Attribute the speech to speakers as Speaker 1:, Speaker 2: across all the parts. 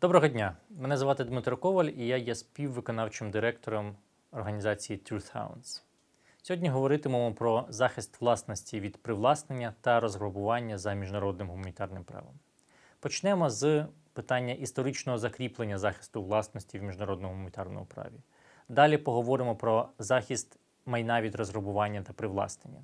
Speaker 1: Доброго дня! Мене звати Дмитро Коваль і я є співвиконавчим директором організації Truth Hounds. Сьогодні говоритимемо про захист власності від привласнення та розграбування за міжнародним гуманітарним правом. Почнемо з питання історичного закріплення захисту власності в міжнародному гуманітарному праві. Далі поговоримо про захист майна від розграбування та привласнення.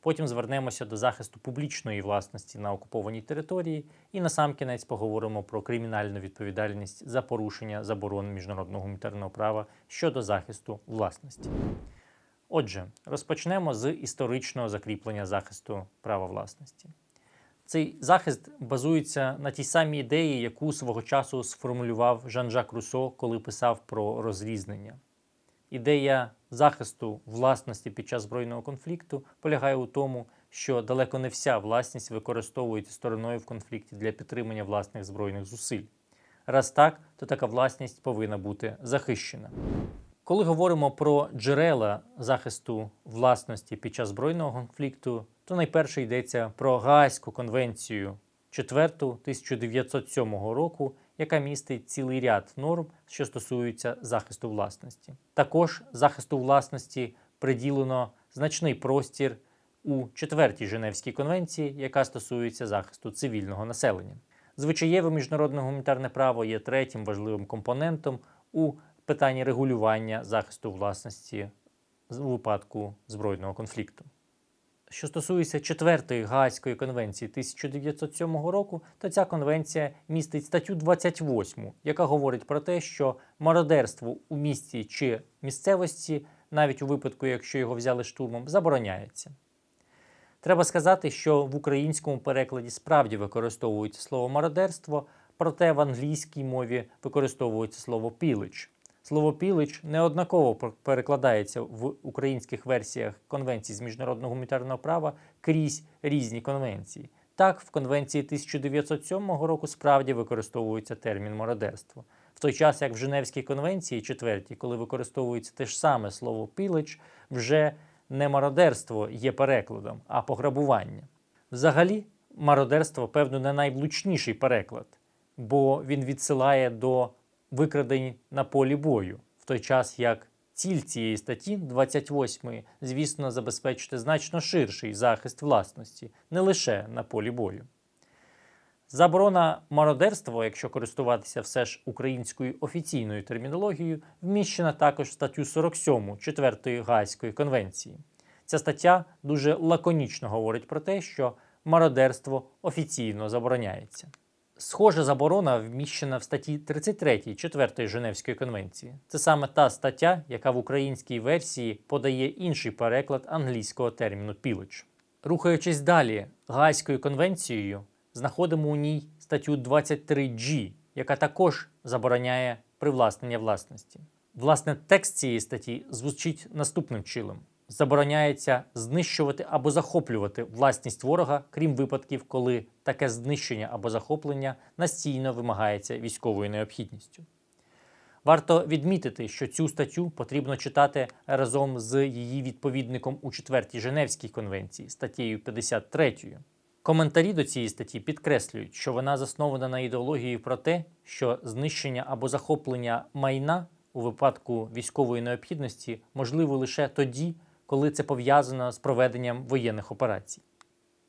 Speaker 1: Потім звернемося до захисту публічної власності на окупованій території і насамкінець поговоримо про кримінальну відповідальність за порушення заборон міжнародного гуманітарного права щодо захисту власності. Отже, розпочнемо з історичного закріплення захисту права власності. Цей захист базується на тій самій ідеї, яку свого часу сформулював Жан-Жак Руссо, коли писав про розрізнення. Ідея захисту власності під час збройного конфлікту полягає у тому, що далеко не вся власність використовується стороною в конфлікті для підтримання власних збройних зусиль. Раз так, то така власність повинна бути захищена. Коли говоримо про джерела захисту власності під час збройного конфлікту, то найперше йдеться про Гаазьку конвенцію 4 1907 року, яка містить цілий ряд норм, що стосуються захисту власності. Також захисту власності приділено значний простір у 4 Женевській конвенції, яка стосується захисту цивільного населення. Звичаєве міжнародне гуманітарне право є третім важливим компонентом у питанні регулювання захисту власності у випадку збройного конфлікту. Що стосується четвертої Гаазької конвенції 1907 року, то ця конвенція містить статтю 28, яка говорить про те, що мародерство у місті чи місцевості, навіть у випадку, якщо його взяли штурмом, забороняється. Треба сказати, що в українському перекладі справді використовується слово мародерство, проте в англійській мові використовується слово пілич. Слово пілич неоднаково перекладається в українських версіях конвенцій з міжнародного гуманітарного права крізь різні конвенції. Так, в конвенції 1907 року справді використовується термін мародерство. В той час, як в Женевській конвенції четвертій, коли використовується те ж саме слово пілич, вже не мародерство є перекладом, а пограбування. Взагалі, мародерство, певно, не найвлучніший переклад, бо він відсилає до викрадень на полі бою, в той час як ціль цієї статті 28, звісно, забезпечити значно ширший захист власності, не лише на полі бою. Заборона мародерства, якщо користуватися все ж українською офіційною термінологією, вміщена також в статтю 47 4 Гаазької конвенції. Ця стаття дуже лаконічно говорить про те, що мародерство офіційно забороняється. Схожа заборона вміщена в статті 33 4 Женевської конвенції. Це саме та стаття, яка в українській версії подає інший переклад англійського терміну пілич. Рухаючись далі Гаазькою конвенцією, знаходимо у ній статтю 23G, яка також забороняє привласнення власності. Власне, текст цієї статті звучить наступним чином забороняється знищувати або захоплювати власність ворога, крім випадків, коли таке знищення або захоплення настійно вимагається військовою необхідністю. Варто відмітити, що цю статтю потрібно читати разом з її відповідником у 4-й Женевській конвенції статтєю 53. Коментарі до цієї статті підкреслюють, що вона заснована на ідеології про те, що знищення або захоплення майна у випадку військової необхідності можливо лише тоді, коли це пов'язано з проведенням воєнних операцій.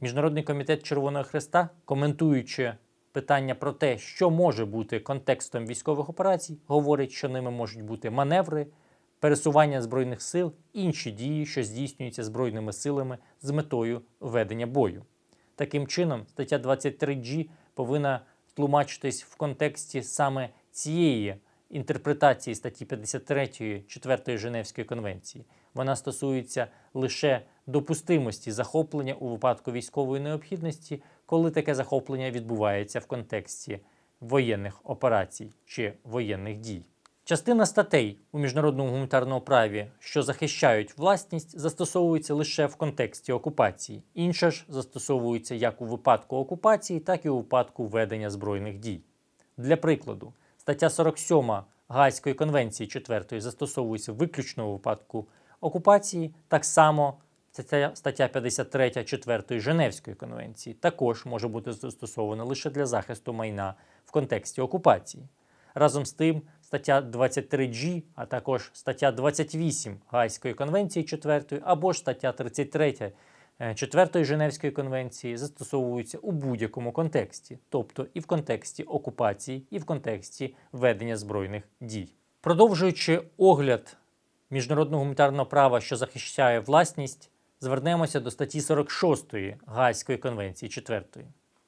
Speaker 1: Міжнародний комітет Червоного Хреста, коментуючи питання про те, що може бути контекстом військових операцій, говорить, що ними можуть бути маневри, пересування збройних сил, інші дії, що здійснюються збройними силами з метою ведення бою. Таким чином, стаття 23G повинна тлумачитись в контексті саме цієї інтерпретації статті 53 4 Женевської конвенції. Вона стосується лише допустимості захоплення у випадку військової необхідності, коли таке захоплення відбувається в контексті воєнних операцій чи воєнних дій. Частина статей у міжнародному гуманітарному праві, що захищають власність, застосовується лише в контексті окупації. Інша ж застосовується як у випадку окупації, так і у випадку ведення збройних дій. Для прикладу, стаття 47 Гаазької конвенції 4 застосовується виключно у випадку окупації, так само Стаття, стаття 53 4 Женевської конвенції також може бути застосована лише для захисту майна в контексті окупації. Разом з тим, стаття 23G, а також стаття 28 Гайської конвенції 4 або ж стаття 33 е, 4 Женевської конвенції застосовуються у будь-якому контексті, тобто і в контексті окупації, і в контексті ведення збройних дій. Продовжуючи огляд міжнародного гуманітарного права, що захищає власність, звернемося до статті 46 Гаазької конвенції 4.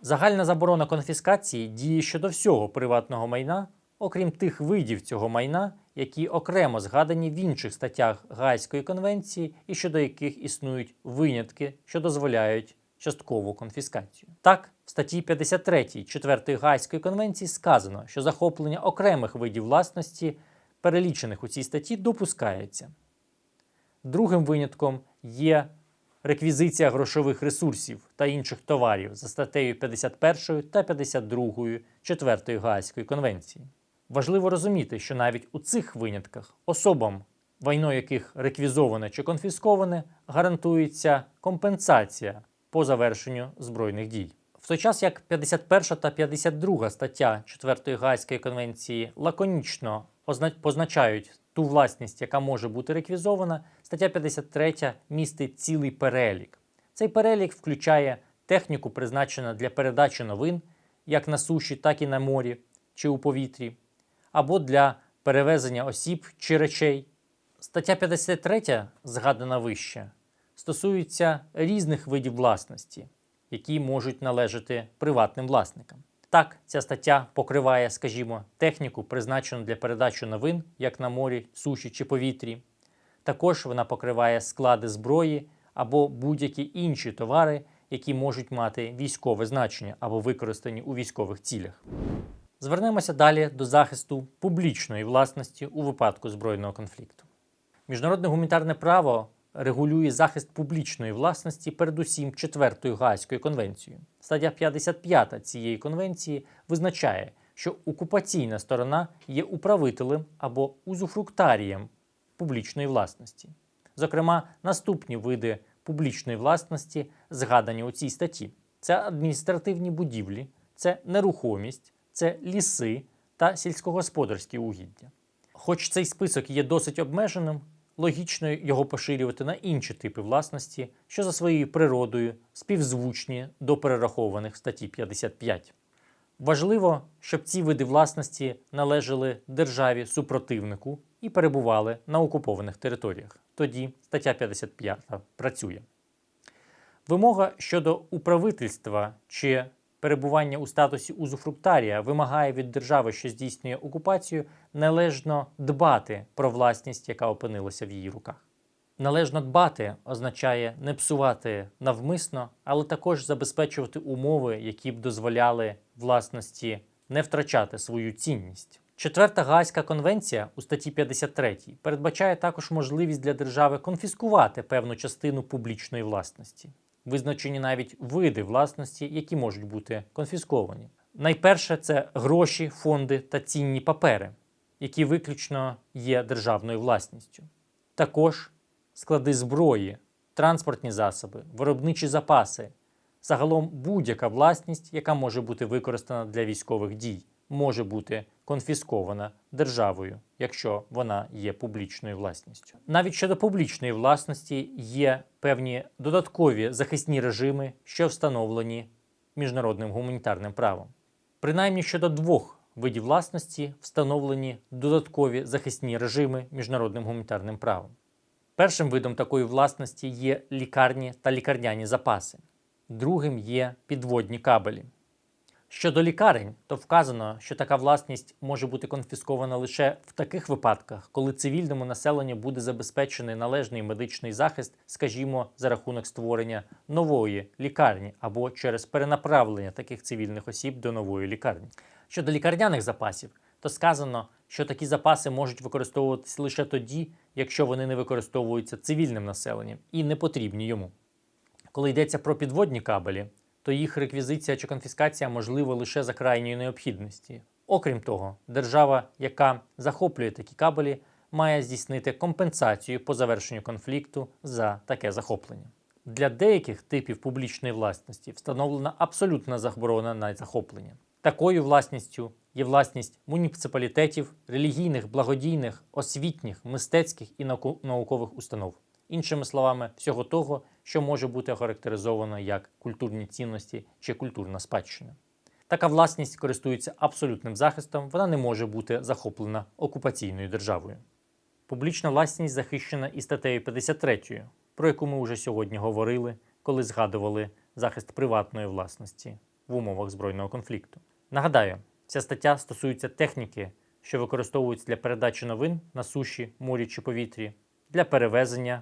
Speaker 1: Загальна заборона конфіскації діє щодо всього приватного майна, окрім тих видів цього майна, які окремо згадані в інших статтях Гаазької конвенції і щодо яких існують винятки, що дозволяють часткову конфіскацію. Так, в статті 53 4 Гаазької конвенції сказано, що захоплення окремих видів власності, перелічених у цій статті, допускається. Другим винятком є реквізиція грошових ресурсів та інших товарів за статтею 51 та 52 4 Гаазької конвенції. Важливо розуміти, що навіть у цих винятках особам, майно яких реквізоване чи конфісковане, гарантується компенсація по завершенню збройних дій. В той час як 51 та 52 стаття 4 Гаазької конвенції лаконічно позначають ту власність, яка може бути реквізована, стаття 53 містить цілий перелік. Цей перелік включає техніку, призначену для передачі новин, як на суші, так і на морі чи у повітрі, або для перевезення осіб чи речей. Стаття 53, згадана вище, стосується різних видів власності, які можуть належати приватним власникам. Так, ця стаття покриває, скажімо, техніку, призначену для передачі новин, як на морі, суші чи повітрі. Також вона покриває склади зброї або будь-які інші товари, які можуть мати військове значення або використані у військових цілях. Звернемося далі до захисту публічної власності у випадку збройного конфлікту. Міжнародне гуманітарне право регулює захист публічної власності передусім четвертою Гаазькою конвенцією. Стаття 55 цієї конвенції визначає, що окупаційна сторона є управителем або узуфруктарієм публічної власності. Зокрема, наступні види публічної власності згадані у цій статті: це адміністративні будівлі, це нерухомість, це ліси та сільськогосподарські угіддя. Хоч цей список є досить обмеженим, логічно його поширювати на інші типи власності, що за своєю природою співзвучні до перерахованих в статті 55. Важливо, щоб ці види власності належали державі супротивнику і перебували на окупованих територіях. Тоді стаття 55 працює. Вимога щодо управительства чи перебування у статусі узуфруктарія вимагає від держави, що здійснює окупацію, належно дбати про власність, яка опинилася в її руках. Належно дбати означає не псувати навмисно, але також забезпечувати умови, які б дозволяли власності не втрачати свою цінність. Четверта Гаазька конвенція у статті 53 передбачає також можливість для держави конфіскувати певну частину публічної власності. Визначені навіть види власності, які можуть бути конфісковані. Найперше це гроші, фонди та цінні папери, які виключно є державною власністю. Також склади зброї, транспортні засоби, виробничі запаси, загалом будь-яка власність, яка може бути використана для військових дій, може бути конфіскована державою, якщо вона є публічною власністю. Навіть щодо публічної власності є певні додаткові захисні режими, що встановлені міжнародним гуманітарним правом. Принаймні щодо двох видів власності встановлені додаткові захисні режими міжнародним гуманітарним правом. Першим видом такої власності є лікарні та лікарняні запаси, другим є підводні кабелі. Щодо лікарень, то вказано, що така власність може бути конфіскована лише в таких випадках, коли цивільному населенню буде забезпечений належний медичний захист, скажімо, за рахунок створення нової лікарні або через перенаправлення таких цивільних осіб до нової лікарні. Щодо лікарняних запасів, то сказано, що такі запаси можуть використовуватися лише тоді, якщо вони не використовуються цивільним населенням і не потрібні йому. Коли йдеться про підводні кабелі, то їх реквізиція чи конфіскація можлива лише за крайньої необхідності. Окрім того, держава, яка захоплює такі кабелі, має здійснити компенсацію по завершенню конфлікту за таке захоплення. Для деяких типів публічної власності встановлена абсолютна заборона на захоплення. Такою власністю є власність муніципалітетів, релігійних, благодійних, освітніх, мистецьких і наукових установ. Іншими словами, всього того, що може бути охарактеризовано як культурні цінності чи культурна спадщина. Така власність користується абсолютним захистом, вона не може бути захоплена окупаційною державою. Публічна власність захищена і статтею 53, про яку ми вже сьогодні говорили, коли згадували захист приватної власності в умовах збройного конфлікту. Нагадаю, ця стаття стосується техніки, що використовується для передачі новин на суші, морі чи повітрі, для перевезення.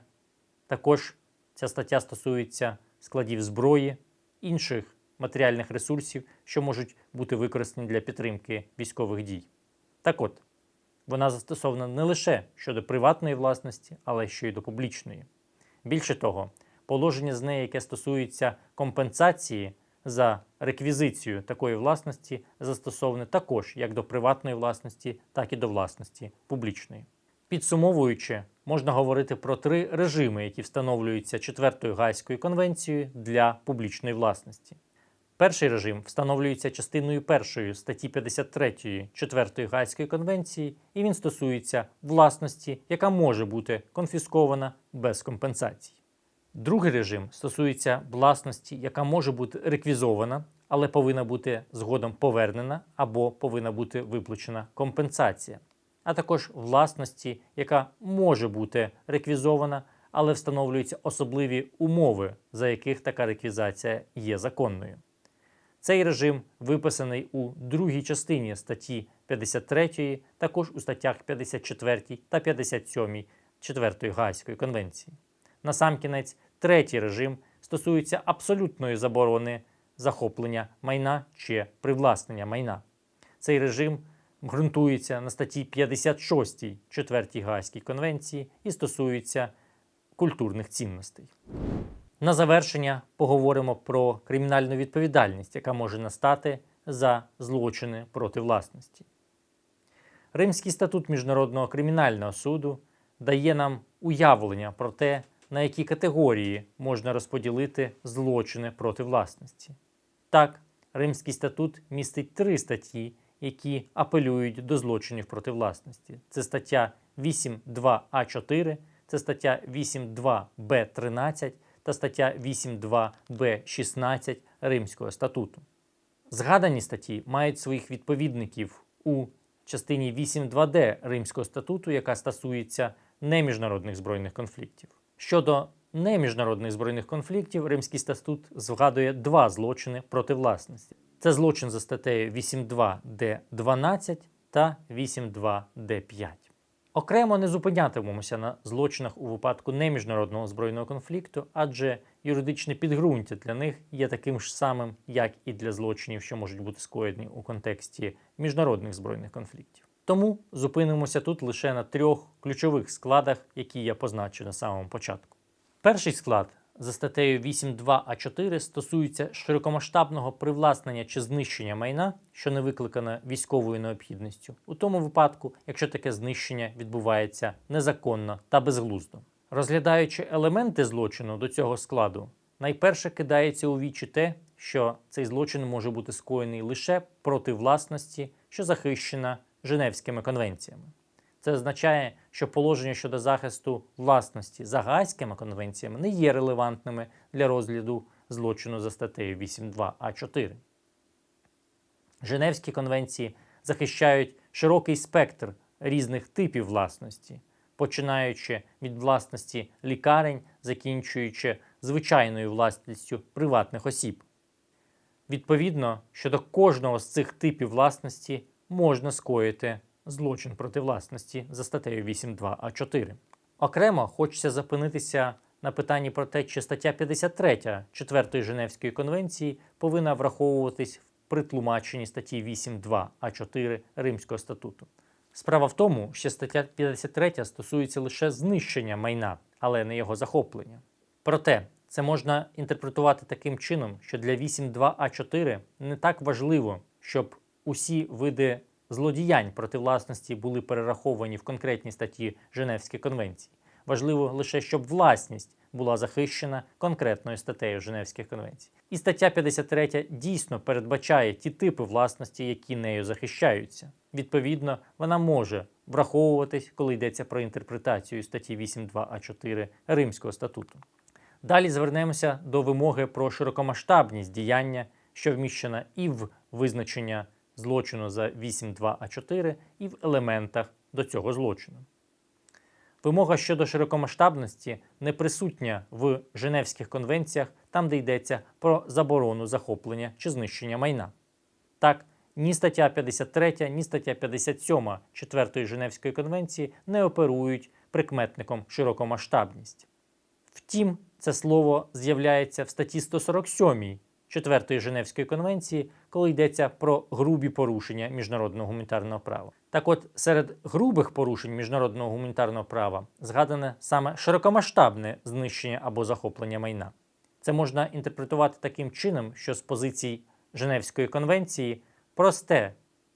Speaker 1: Також ця стаття стосується складів зброї, інших матеріальних ресурсів, що можуть бути використані для підтримки військових дій. Так от, вона застосована не лише щодо приватної власності, але ще й до публічної. Більше того, положення з неї, яке стосується компенсації за реквізицію такої власності, застосоване також як до приватної власності, так і до власності публічної. Підсумовуючи, можна говорити про три режими, які встановлюються Четвертою Гайською конвенцією для публічної власності. Перший режим встановлюється частиною першої статті 53 Четвертої Гайської конвенції, і він стосується власності, яка може бути конфіскована без компенсацій. Другий режим стосується власності, яка може бути реквізована, але повинна бути згодом повернена або повинна бути виплачена компенсація, а також власності, яка може бути реквізована, але встановлюються особливі умови, за яких така реквізація є законною. Цей режим виписаний у другій частині статті 53, також у статтях 54 та 57 Четвертої Гаазької конвенції. Насамкінець, третій режим стосується абсолютної заборони захоплення майна чи привласнення майна. Цей режим ґрунтується на статті 56 Четвертій Гаазькій конвенції і стосується культурних цінностей. На завершення поговоримо про кримінальну відповідальність, яка може настати за злочини проти власності. Римський статут Міжнародного кримінального суду дає нам уявлення про те, на які категорії можна розподілити злочини проти власності. Так, Римський статут містить три статті, які апелюють до злочинів проти власності. Це стаття 8.2а4, це стаття 8.2б13 та стаття 8.2б16 Римського статуту. Згадані статті мають своїх відповідників у частині 8.2d Римського статуту, яка стосується неміжнародних збройних конфліктів. Щодо неміжнародних збройних конфліктів, Римський статут згадує два злочини проти власності. Це злочин за статтею 8.2d12 та 8.2d5. Окремо не зупинятимемося на злочинах у випадку неміжнародного збройного конфлікту, адже юридичне підґрунтя для них є таким ж самим, як і для злочинів, що можуть бути скоєні у контексті міжнародних збройних конфліктів. Тому зупинимося тут лише на трьох ключових складах, які я позначив на самому початку. Перший склад за статтею 8.2а4 стосується широкомасштабного привласнення чи знищення майна, що не викликано військовою необхідністю, у тому випадку, якщо таке знищення відбувається незаконно та безглуздо. Розглядаючи елементи злочину до цього складу, найперше кидається у вічі те, що цей злочин може бути скоєний лише проти власності, що захищена Женевськими конвенціями. Це означає, що положення щодо захисту власності за Гаазькими конвенціями не є релевантними для розгляду злочину за статтею 8.2а4. Женевські конвенції захищають широкий спектр різних типів власності, починаючи від власності лікарень, закінчуючи звичайною власністю приватних осіб. Відповідно, щодо кожного з цих типів власності можна скоїти злочин проти власності за статтею 8.2а4. Окремо хочеться зупинитися на питанні про те, чи стаття 53 4 Женевської конвенції повинна враховуватись при тлумаченні статті 8.2а4 Римського статуту. Справа в тому, що стаття 53 стосується лише знищення майна, але не його захоплення. Проте це можна інтерпретувати таким чином, що для 8.2а4 не так важливо, щоб усі види злодіянь проти власності були перераховані в конкретні статті Женевської конвенції. Важливо лише, щоб власність була захищена конкретною статтею Женевських конвенцій. І стаття 53 дійсно передбачає ті типи власності, які нею захищаються. Відповідно, вона може враховуватись, коли йдеться про інтерпретацію статті 8.2а4 Римського статуту. Далі звернемося до вимоги про широкомасштабність діяння, що вміщена і в визначення злочину за 8.2а4, і в елементах до цього злочину. Вимога щодо широкомасштабності не присутня в Женевських конвенціях, там, де йдеться про заборону захоплення чи знищення майна. Так, ні стаття 53, ні стаття 57 4 Женевської конвенції не оперують прикметником широкомасштабність. Втім, це слово з'являється в статті 147 4 Женевської конвенції, коли йдеться про грубі порушення міжнародного гуманітарного права. Так от, серед грубих порушень міжнародного гуманітарного права згадане саме широкомасштабне знищення або захоплення майна. Це можна інтерпретувати таким чином, що з позицій Женевської конвенції просте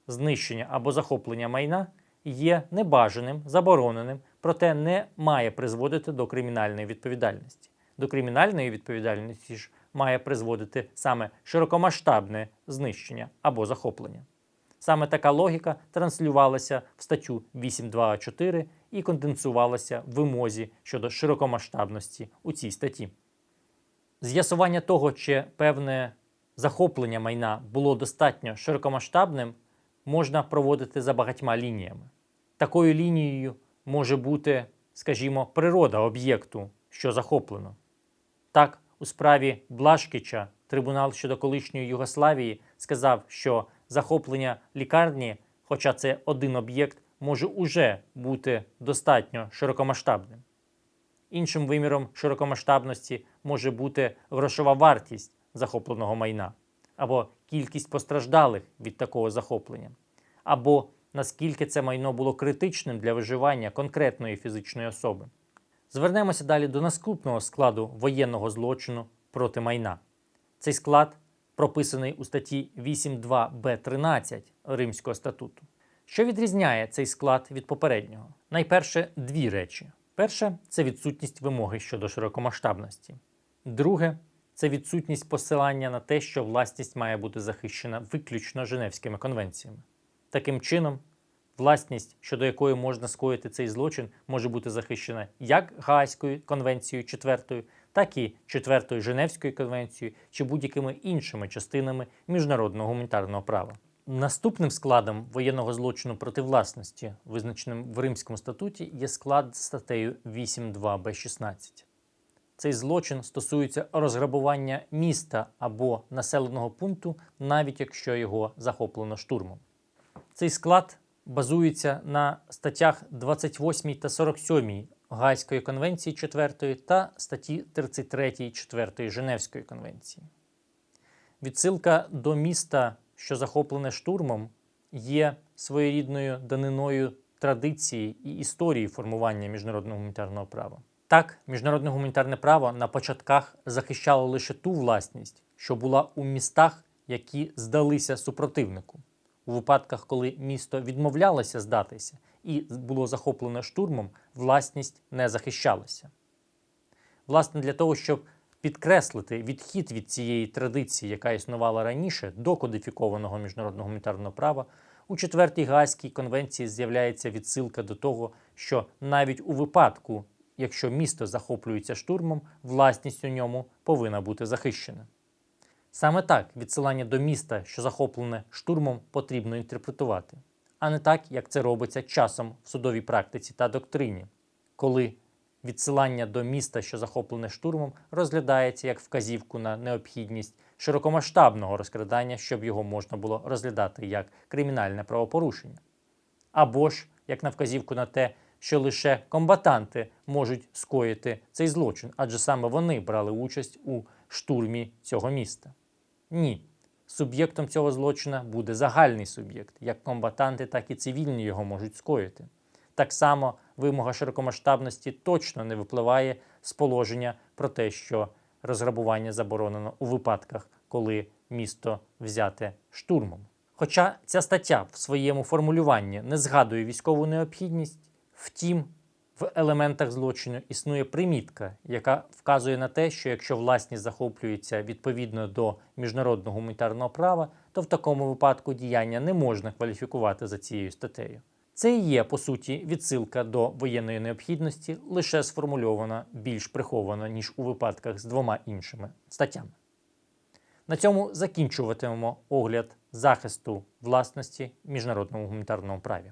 Speaker 1: знищення або захоплення майна є небажаним, забороненим, проте не має призводити до кримінальної відповідальності. До кримінальної відповідальності ж має призводити саме широкомасштабне знищення або захоплення. Саме така логіка транслювалася в статтю 8.2.4 і конденсувалася в вимозі щодо широкомасштабності у цій статті. З'ясування того, чи певне захоплення майна було достатньо широкомасштабним, можна проводити за багатьма лініями. Такою лінією може бути, скажімо, природа об'єкту, що захоплено. Так, у справі Блашкіча трибунал щодо колишньої Югославії сказав, що захоплення лікарні, хоча це один об'єкт, може уже бути достатньо широкомасштабним. Іншим виміром широкомасштабності може бути грошова вартість захопленого майна, або кількість постраждалих від такого захоплення, або наскільки це майно було критичним для виживання конкретної фізичної особи. Звернемося далі до наступного складу воєнного злочину проти майна. Цей склад прописаний у статті 8.2б13 Римського статуту. Що відрізняє цей склад від попереднього? Найперше дві речі. Перше це відсутність вимоги щодо широкомасштабності. Друге це відсутність посилання на те, що власність має бути захищена виключно Женевськими конвенціями. Таким чином, власність, щодо якої можна скоїти цей злочин, може бути захищена як Гаазькою конвенцією 4, так і 4 Женевською конвенцією чи будь-якими іншими частинами міжнародного гуманітарного права. Наступним складом воєнного злочину проти власності, визначеним в Римському статуті, є склад статтею 8.2b16. Цей злочин стосується розграбування міста або населеного пункту, навіть якщо його захоплено штурмом. Цей склад базується на статтях 28 та 47 Гайської конвенції 4 та статті 33 4 Женевської конвенції. Відсилка до міста, що захоплене штурмом, є своєрідною даниною традиції і історії формування міжнародного гуманітарного права. Так, міжнародне гуманітарне право на початках захищало лише ту власність, що була у містах, які здалися супротивнику. У випадках, коли місто відмовлялося здатися і було захоплено штурмом, власність не захищалася. Власне, для того, щоб підкреслити відхід від цієї традиції, яка існувала раніше, до кодифікованого міжнародного гуманітарного права, у четвертій Гаазькій конвенції з'являється відсилка до того, що навіть у випадку, якщо місто захоплюється штурмом, власність у ньому повинна бути захищена. Саме так відсилання до міста, що захоплене штурмом, потрібно інтерпретувати, а не так, як це робиться часом в судовій практиці та доктрині, коли відсилання до міста, що захоплене штурмом, розглядається як вказівку на необхідність широкомасштабного розкрадання, щоб його можна було розглядати як кримінальне правопорушення, або ж як на вказівку на те, що лише комбатанти можуть скоїти цей злочин, адже саме вони брали участь у штурмі цього міста. Ні. Суб'єктом цього злочина буде загальний суб'єкт. Як комбатанти, так і цивільні його можуть скоїти. Так само вимога широкомасштабності точно не випливає з положення про те, що розграбування заборонено у випадках, коли місто взяте штурмом. Хоча ця стаття в своєму формулюванні не згадує військову необхідність, втім, в елементах злочину існує примітка, яка вказує на те, що якщо власність захоплюється відповідно до міжнародного гуманітарного права, то в такому випадку діяння не можна кваліфікувати за цією статтею. Це і є, по суті, відсилка до воєнної необхідності, лише сформульована більш приховано, ніж у випадках з двома іншими статтями. На цьому закінчуватимемо огляд захисту власності в міжнародному гуманітарному праві.